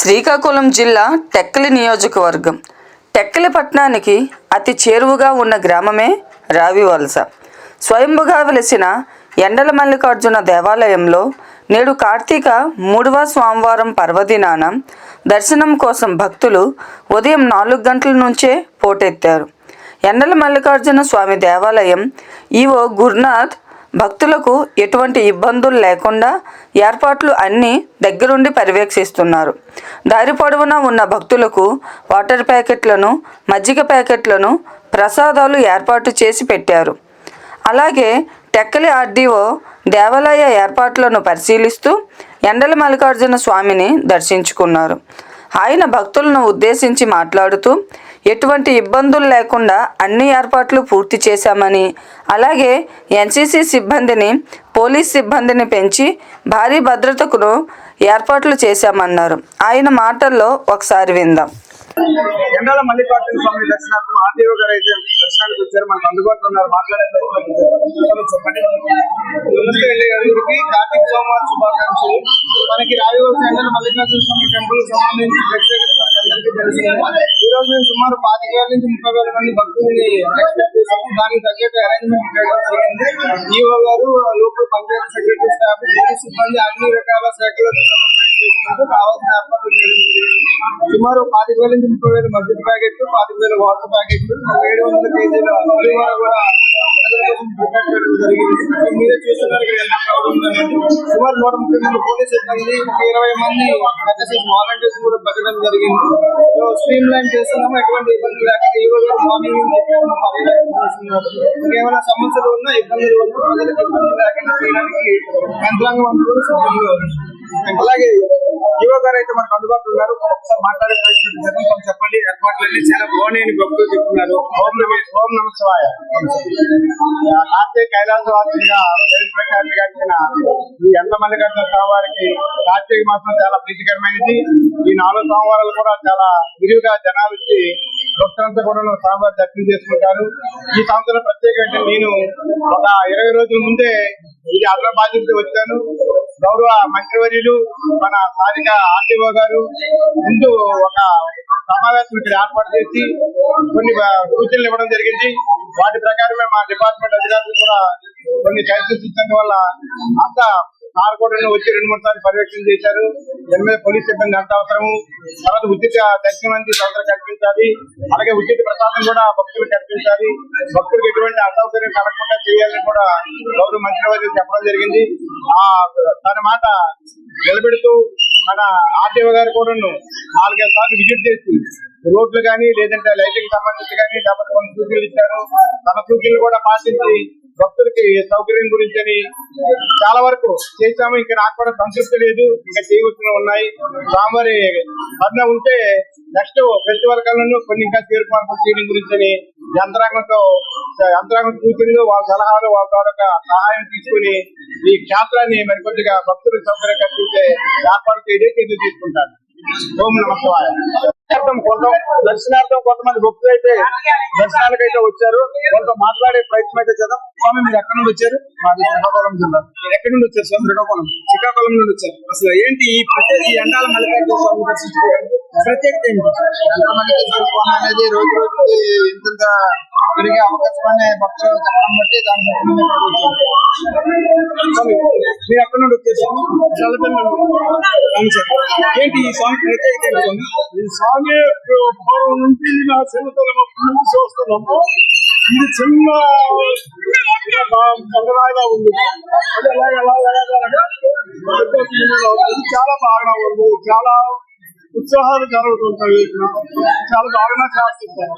శ్రీకాకుళం జిల్లా టెక్కలి నియోజకవర్గం. టెక్కలి పట్టణానికి అతి చేరువగా ఉన్న గ్రామమే రావివలస స్వయంభుగా వెలిసిన ఎండల మల్లికార్జున దేవాలయంలో నేడు కార్తీక మూడవ స్వామివారం పర్వదినాన దర్శనం కోసం భక్తులు ఉదయం నాలుగు గంటల నుంచే పోటెత్తారు. ఎండల మల్లికార్జున స్వామి దేవాలయం ఈవో గురునాథ్ భక్తులకు ఎటువంటి ఇబ్బందులు లేకుండా ఏర్పాట్లు అన్నీ దగ్గరుండి పర్యవేక్షిస్తున్నారు. దారి పొడవునా ఉన్న భక్తులకు వాటర్ ప్యాకెట్లను మజ్జిగ ప్యాకెట్లను ప్రసాదాలు ఏర్పాటు చేసి పెట్టారు. అలాగే టెక్కలి ఆర్డీఓ దేవాలయ ఏర్పాట్లను పరిశీలిస్తూ ఎండల మల్లికార్జున స్వామిని దర్శించుకున్నారు. ఆయన భక్తులను ఉద్దేశించి మాట్లాడుతూ ఎటువంటి ఇబ్బందులు లేకుండా అన్ని ఏర్పాట్లు పూర్తి చేశామని అలాగే ఎన్సీసీ సిబ్బందిని పోలీస్ సిబ్బందిని పెంచి భారీ భద్రతకును ఏర్పాట్లు చేశామన్నారు. ఆయన మాటల్లో ఒకసారి విందాం. ఎండాల మల్లికార్జున స్వామి దర్శనార్థం ఆర్టీఓ గారు అయితే దర్శనానికి వచ్చారు. మనకు అందుబాటులో ఉన్నారు. మాట్లాడేందుకు కార్తీక సోమవారం శుభాకాంక్షలు. మనకి రాయవలసిన ఎండల మల్లికార్జున స్వామి టెంపుల్ సంబంధించి ప్రత్యేకత అందరికీ తెలిసింది ఈ రోజు మేము సుమారు పాతిక వేల నుంచి ముప్పై వేల మంది భక్తుల్ని ఎక్స్పెక్ట్ చేసాము దానికి తగ్గట్టు అరేంజ్మెంట్ ఈఓ గారు local panchayat secretary staff police సిబ్బంది అన్ని రకాల శాఖలతో చేసుకుంటూ కావాల్సిన సుమారు పాతిక వేల నుంచి ముప్పై వేల మద్యం ప్యాకెట్లు పాతిక వేల వాటర్ ప్యాకెట్లు ఏడు వందల కేజీల పులిహోర కూడా జరిగింది. మీరే చూస్తున్నారు సుమారు నూట ముప్పై మంది పోలీస్ సిబ్బంది ఒక ఇరవై మంది వాలంటీర్స్ కూడా పెట్టడం జరిగింది. సో స్ట్రీమ్ లైన్ చేస్తున్నాము. ఎటువంటి ఇబ్బంది లేకుండా ఈ మార్నింగ్ ఇంకేమైనా సమస్యలు ఉన్నా ఇబ్బందులు ఉన్నా ప్రజలకు ఇబ్బంది లేకుండా చేయడానికి యంత్రాంగం అంతా కూడా సిద్ధంగా ఉంది. అలాగే యువ గారు అయితే మనకు అందుబాటులో ఉన్నారు. ఒకసారి మాట్లాడే ప్రయత్నం చేద్దాం. చెప్పండి. ఏర్పాట్లన్నీ చాలా బాగున్నాయని గొప్పలు చెప్తున్నారు. ఓం నమ ఓం నమ శివాయ. కార్తీక కైలాసవాసిగా పేరు ప్రఖ్యాతిగాంచిన ఈ ఎంతమంది మల్లికార్జున స్వామివారికి కార్తీక మాసం చాలా ప్రీతికరమైనది. ఈ నాలుగు సోమవారాలు కూడా చాలా విరివిగా జనాలు వచ్చి భక్తులంతా కూడా స్వామివారి దర్శనం చేసుకుంటారు. ఈ సంవత్సరం ప్రత్యేకంగా నేను ఒక ఇరవై రోజుల ముందే ఇది అగ్ర బాధ్యత వచ్చాను. గౌరవ మంత్రివర్యులు మన స్థానిక ఆర్టీఓ గారు ముందు ఒక సమావేశం ఇక్కడ ఏర్పాటు చేసి కొన్ని సూచనలు ఇవ్వడం జరిగింది. వాటి ప్రకారమే మా డిపార్ట్మెంట్ అధికారులు కూడా కొన్ని చర్చలు ఇచ్చడం వల్ల అంతా నారకోటలో కూడా వచ్చి రెండు మూడు సార్లు పర్యవేక్షణ చేశారు. దాని మీద పోలీస్ సిబ్బంది అంత అవసరము తర్వాత ఉచిత దర్శనం అనేది సౌకర్యం కల్పించాలి. అలాగే ఉచిత ప్రసాదం కూడా భక్తులు కల్పించాలి. భక్తులకు ఎటువంటి అసౌకర్యం కలగకుండా చేయాలని కూడా గౌరవ మంత్రివర్యులు చెప్పడం జరిగింది. ఆ తన మాట నిలబెడుతూ మన ఆర్టీఓ గారు కూడా నాలుగైదు సార్లు విజిట్ చేసి రోడ్లు కానీ లేదంటే లైటింగ్ సంబంధించి కానీ లేకపోతే కొన్ని సూచనలు ఇచ్చారు. తన సూచనలు కూడా పాటించి భక్తులకి సౌకర్యం గురించి చాలా వరకు చేశాము. ఇంకా నాకు కూడా సంతృప్తి లేదు. ఇంకా చేయవలసినవి ఉన్నాయి. స్వామివారి పర్ణ ఉంటే నెక్స్ట్ ఫెస్టివల్ కలను కొన్ని ఇంకా తీర్మానం చేయడం గురించి యంత్రాంగంతో యంత్రాంగం సూచనలు వాళ్ళ సలహాలు వాళ్ళ తాలూకా సహాయం తీసుకుని ఈ క్షేత్రాన్ని మరికొద్దిగా భక్తులకు సౌకర్యం కల్పించే ఏర్పాటు చేయడం చర్యలు తీసుకుంటాను ఓం నమస్కారం దర్శనార్థం కొంత దర్శనార్థం కొంతమంది భక్తులు అయితే దర్శనాలకు అయితే వచ్చారు. కొంత మాట్లాడే ప్రయత్నం అయితే చేద్దాం. స్వామి మీరు ఎక్కడి నుండి వచ్చారు? మాది శ్రీకాకుళం జిల్లా. మీరు ఎక్కడి నుండి వచ్చారు స్వామి? శ్రీకాకుళం. శ్రీకాకుళం నుండి వచ్చారు. అసలు ఏంటి ఈ ప్రత్యేక ఈ ఎండాల మల్లికార్జున స్వామి దర్శించుకోవడానికి ప్రత్యేకత ఏంటి? స్వామి అనేది రోజు రోజు ఇంత పెరిగే అవకాశం అనే భక్తులు చెప్పడం బట్టి దాన్ని బట్టి మేము ఇక్కడికి వచ్చాము. స్వామి మీరు ఎక్కడి నుండి వచ్చారు స్వామి చల్లపల్లి నుండి అవును సార్. ఏంటి ఈ స్వామి ప్రత్యేకత ఏంటి స్వామి ఈ స్వామి పూర్వం నుంచి నా చిన్నతనం నుంచి చూస్తున్నాము ఇది చిన్న బండరాయిగా ఉంది. అది ఎలాగ ఎలాగ ఎలాగ ఇది చాలా బాగా ఉంది. చాలా ఉత్సాహాలు జరుగుతుంటాయి. ఇక్కడ చాలా బాగా చేస్తుంటారు.